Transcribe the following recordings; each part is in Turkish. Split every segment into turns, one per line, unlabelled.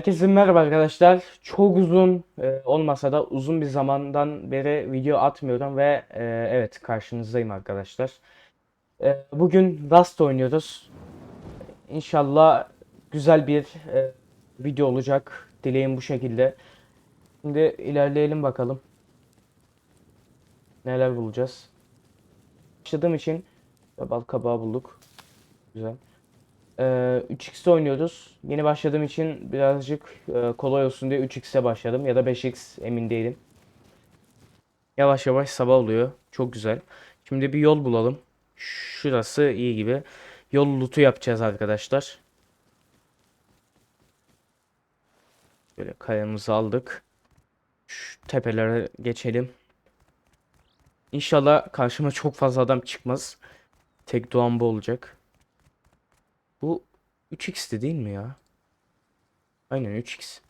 Herkese merhaba arkadaşlar. Çok uzun e, olmasa da uzun bir zamandan beri video atmıyorum ve e, evet karşınızdayım arkadaşlar. E, bugün Rust oynuyoruz. İnşallah güzel bir e, video olacak. Dileğim bu şekilde. Şimdi ilerleyelim bakalım. Neler bulacağız. Başladığım için bal kabağı bulduk. Güzel. Ee, 3x'te oynuyoruz. Yeni başladığım için birazcık e, kolay olsun diye 3x'e başladım ya da 5x emin değilim. Yavaş yavaş sabah oluyor. Çok güzel. Şimdi bir yol bulalım. Şurası iyi gibi. Yol loot'u yapacağız arkadaşlar. Böyle kayamızı aldık. Şu tepelere geçelim. İnşallah karşıma çok fazla adam çıkmaz. Tek doğan bu olacak. Bu 3x'ti değil mi ya? Aynen 3x.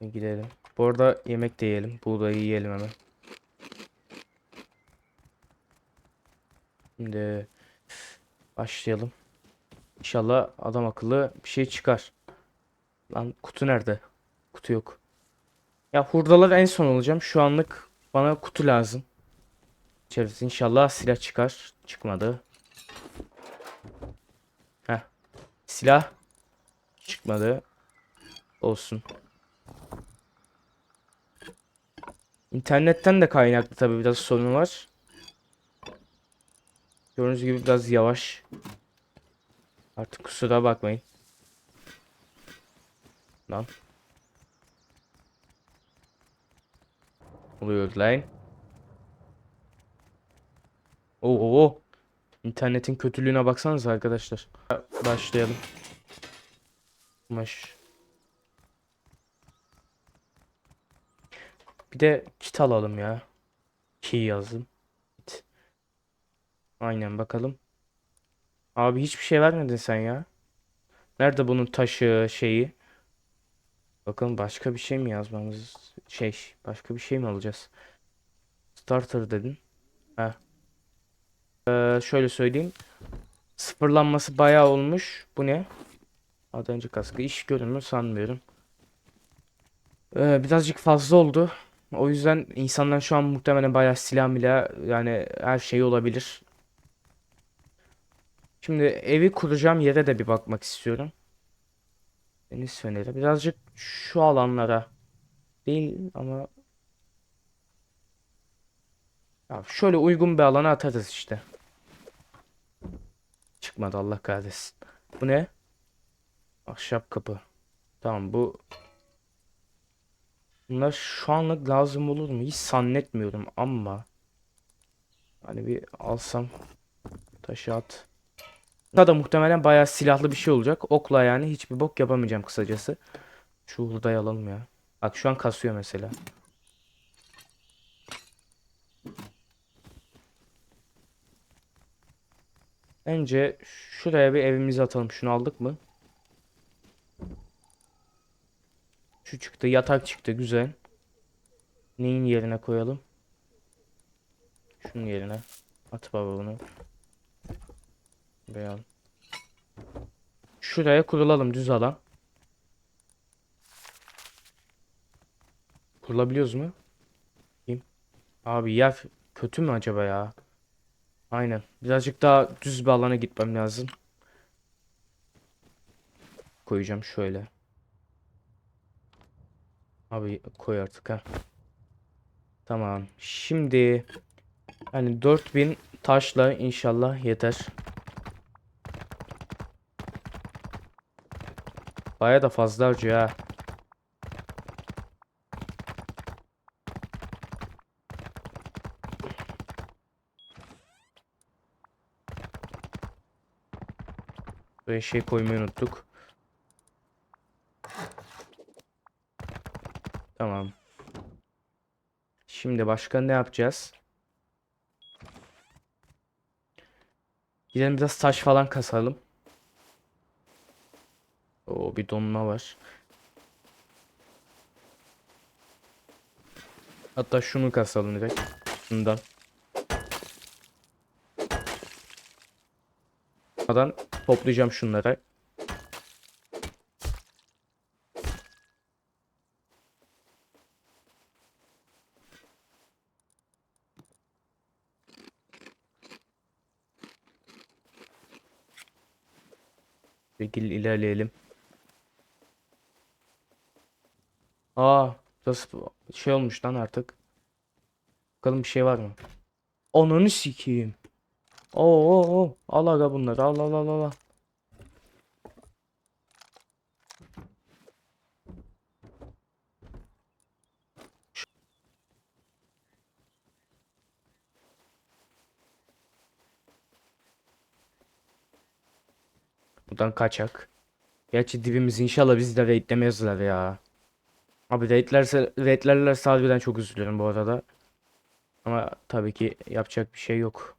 Gidelim. Bu arada yemek de yiyelim. Buğdayı yiyelim hemen. Şimdi başlayalım. İnşallah adam akıllı bir şey çıkar. Lan kutu nerede? Kutu yok. Ya hurdalar en son olacağım. Şu anlık bana kutu lazım. İçerisi inşallah silah çıkar. Çıkmadı. Heh. Silah çıkmadı. Olsun. İnternetten de kaynaklı tabii biraz sorun var. Gördüğünüz gibi biraz yavaş. Artık kusura bakmayın. Lan. Oluyor lan. Oo, oo. İnternetin kötülüğüne baksanız arkadaşlar. Başlayalım. Kumaş. Bir de kit alalım ya. Key yazdım. Aynen bakalım. Abi hiçbir şey vermedin sen ya. Nerede bunun taşı şeyi? Bakalım başka bir şey mi yazmamız şey başka bir şey mi alacağız? Starter dedin. Ha. Ee, şöyle söyleyeyim. Sıfırlanması bayağı olmuş. Bu ne? Adancı kaskı. iş görünür sanmıyorum. Ee, birazcık fazla oldu. O yüzden insanlar şu an muhtemelen bayağı silah milah yani her şey olabilir. Şimdi evi kuracağım yere de bir bakmak istiyorum. Deniz feneri. Birazcık şu alanlara değil ama ya şöyle uygun bir alana atarız işte. Çıkmadı Allah kahretsin. Bu ne? Ahşap kapı. Tamam bu Bunlar şu anlık lazım olur mu? Hiç zannetmiyorum ama hani bir alsam taşı at. Daha da muhtemelen bayağı silahlı bir şey olacak. Okla yani hiçbir bok yapamayacağım kısacası. Şu hurdayı alalım ya. Bak şu an kasıyor mesela. Bence şuraya bir evimizi atalım. Şunu aldık mı? Şu çıktı. Yatak çıktı. Güzel. Neyin yerine koyalım? Şunun yerine. At baba bunu. Beyan. Şuraya kurulalım düz alan. Kurulabiliyoruz mu? Kim? Abi yer kötü mü acaba ya? Aynen. Birazcık daha düz bir alana gitmem lazım. Koyacağım şöyle. Abi koy artık ha. Tamam. Şimdi hani 4000 taşla inşallah yeter. Baya da fazla harcıyor ha. Şey koymayı unuttuk. Tamam. Şimdi başka ne yapacağız? Gidelim biraz taş falan kasalım. O bir donma var. Hatta şunu kasalım direkt. Şundan. Buradan toplayacağım şunları. Şekil ilerleyelim. Aa, burası şey olmuş lan artık. Bakalım bir şey var mı? Ananı sikeyim. Oo, oo, oo. Al aga bunları. Al al al. al. Buradan kaçak. Gerçi dibimiz inşallah bizi de raidlemezler ya. Abi raidlerse raidlerlerse harbiden çok üzülürüm bu arada. Ama tabii ki yapacak bir şey yok.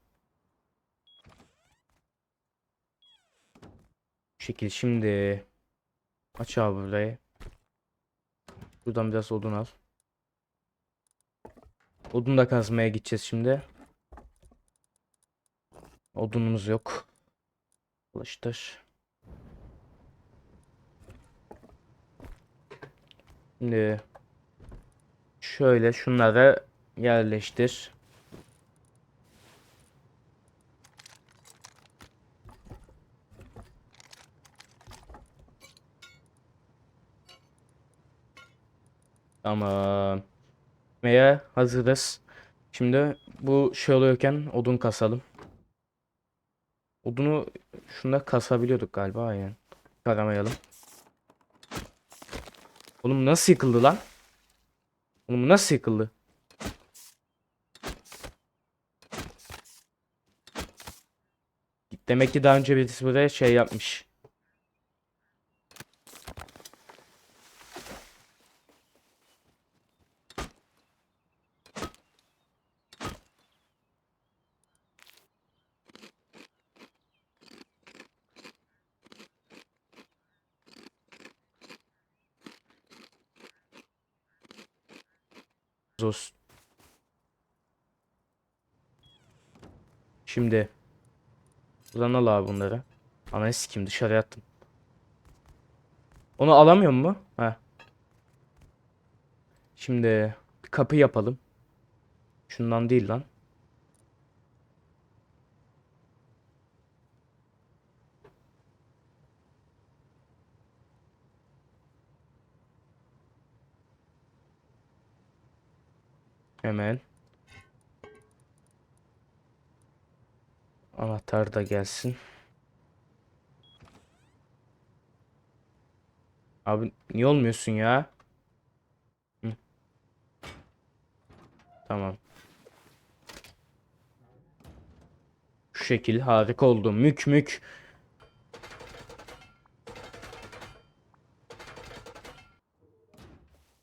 Bu şekil şimdi aç abi burayı. Buradan biraz odun al. Odun da kazmaya gideceğiz şimdi. Odunumuz yok. Çalıştır. Şimdi şöyle şunları yerleştir. Tamam. Meye hazırız. Şimdi bu şey oluyorken odun kasalım. Odunu şunda kasabiliyorduk galiba yani. Aramayalım. Oğlum nasıl yıkıldı lan? Oğlum nasıl yıkıldı? Demek ki daha önce birisi buraya şey yapmış. Olsun. Şimdi buradan al abi bunları. Ananı sikeyim dışarıya attım. Onu alamıyor mu? He. Şimdi kapı yapalım. Şundan değil lan. Hemen. Anahtar da gelsin. Abi niye olmuyorsun ya? Hı. Tamam. Şu şekil harika oldu. Mük mük.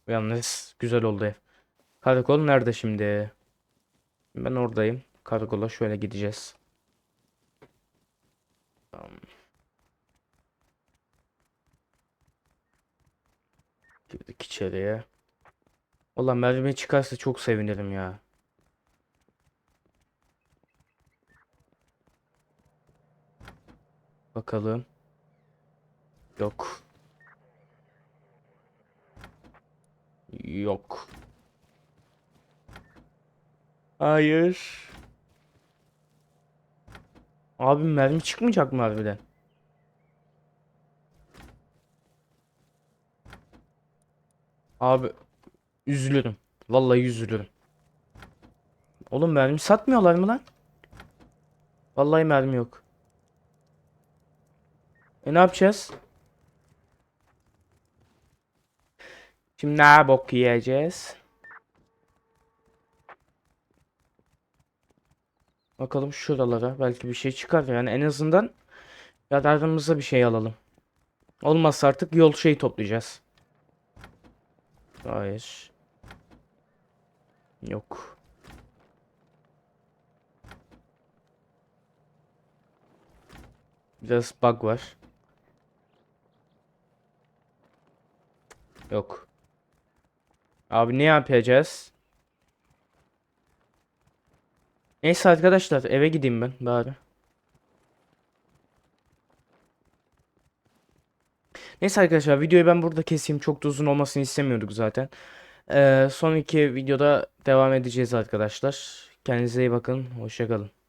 Yalnız güzel oldu ev. Karakol nerede şimdi? Ben oradayım. Karakola şöyle gideceğiz. Girdik içeriye. Ulan mermi çıkarsa çok sevinirim ya. Bakalım. Yok. Yok. Hayır. Abi mermi çıkmayacak mı harbiden? Abi üzülürüm. Vallahi üzülürüm. Oğlum mermi satmıyorlar mı lan? Vallahi mermi yok. E ne yapacağız? Şimdi ne bok yiyeceğiz? Bakalım şuralara. Belki bir şey çıkar. Yani en azından yararımıza bir şey alalım. Olmazsa artık yol şeyi toplayacağız. Hayır. Yok. Biraz bug var. Yok. Abi ne yapacağız? Neyse arkadaşlar eve gideyim ben bari. Neyse arkadaşlar videoyu ben burada keseyim. Çok da uzun olmasını istemiyorduk zaten. Ee, son iki videoda devam edeceğiz arkadaşlar. Kendinize iyi bakın. Hoşçakalın.